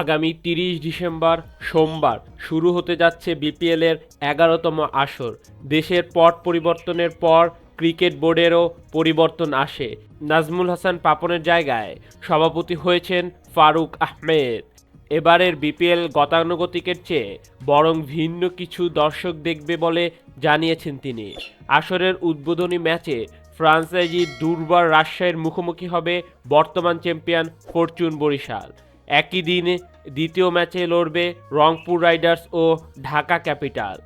আগামী তিরিশ ডিসেম্বর সোমবার শুরু হতে যাচ্ছে বিপিএলের এগারোতম আসর। দেশের পট পরিবর্তনের পর ক্রিকেট বোর্ডেরও পরিবর্তন আসে। নাজমুল হাসান পাপনের জায়গায় সভাপতি হয়েছেন ফারুক আহমেদ। এবারের বিপিএল গতানুগতিকের চেয়ে বরং ভিন্ন কিছু দর্শক দেখবে বলে জানিয়েছেন তিনি। আসরের উদ্বোধনী ম্যাচে ফ্রান্সাইজি দুর্বার রাজশাহীর মুখোমুখি হবে বর্তমান চ্যাম্পিয়ন ফরচুন বরিশাল। একই দিনে দ্বিতীয় ম্যাচে লড়বে রংপুর রাইডার্স ও ঢাকা ক্যাপিটাল।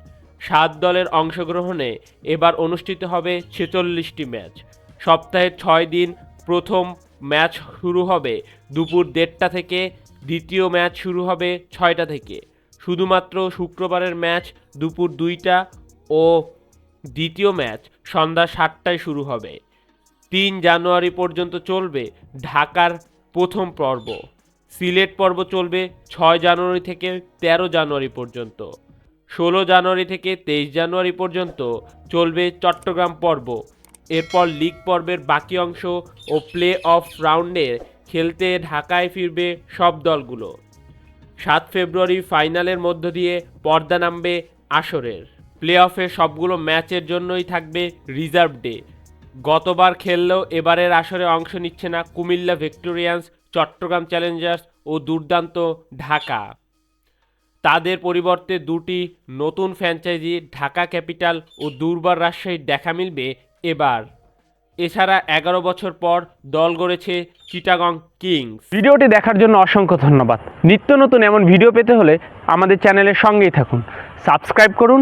সাত দলের অংশগ্রহণে এবার অনুষ্ঠিত হবে ছেচল্লিশটি ম্যাচ। সপ্তাহে ছয় দিন প্রথম ম্যাচ শুরু হবে দুপুর দেড়টা থেকে, দ্বিতীয় ম্যাচ শুরু হবে ছয়টা থেকে। শুধুমাত্র শুক্রবারের ম্যাচ দুপুর দুইটা ও দ্বিতীয় ম্যাচ সন্ধ্যা সাতটায় শুরু হবে। তিন জানুয়ারি পর্যন্ত চলবে ঢাকার প্রথম পর্ব। সিলেট পর্ব চলবে ছয় জানুয়ারি থেকে তেরো জানুয়ারি পর্যন্ত। ষোলো জানুয়ারি থেকে তেইশ জানুয়ারি পর্যন্ত চলবে চট্টগ্রাম পর্ব। এরপর লিগ পর্বের বাকি অংশ ও প্লে অফ রাউন্ডে খেলতে ঢাকায় ফিরবে সব দলগুলো। সাত ফেব্রুয়ারি ফাইনালের মধ্য দিয়ে পর্দা নামবে আসরের। প্লে অফে সবগুলো ম্যাচের জন্যই থাকবে রিজার্ভ ডে গতবার খেললেও এবারের আসরে অংশ নিচ্ছে না কুমিল্লা ভিক্টোরিয়ান্স, চট্টগ্রাম চ্যালেঞ্জার্স ও দুর্দান্ত ঢাকা। তাদের পরিবর্তে দুটি নতুন ফ্র্যাঞ্চাইজি ঢাকা ক্যাপিটাল ও দুর্বার রাজশাহীর দেখা মিলবে এবার। এছাড়া এগারো বছর পর দল গড়েছে চিটাগং কিংস। ভিডিওটি দেখার জন্য অসংখ্য ধন্যবাদ। নিত্য নতুন এমন ভিডিও পেতে হলে আমাদের চ্যানেলের সঙ্গেই থাকুন। সাবস্ক্রাইব করুন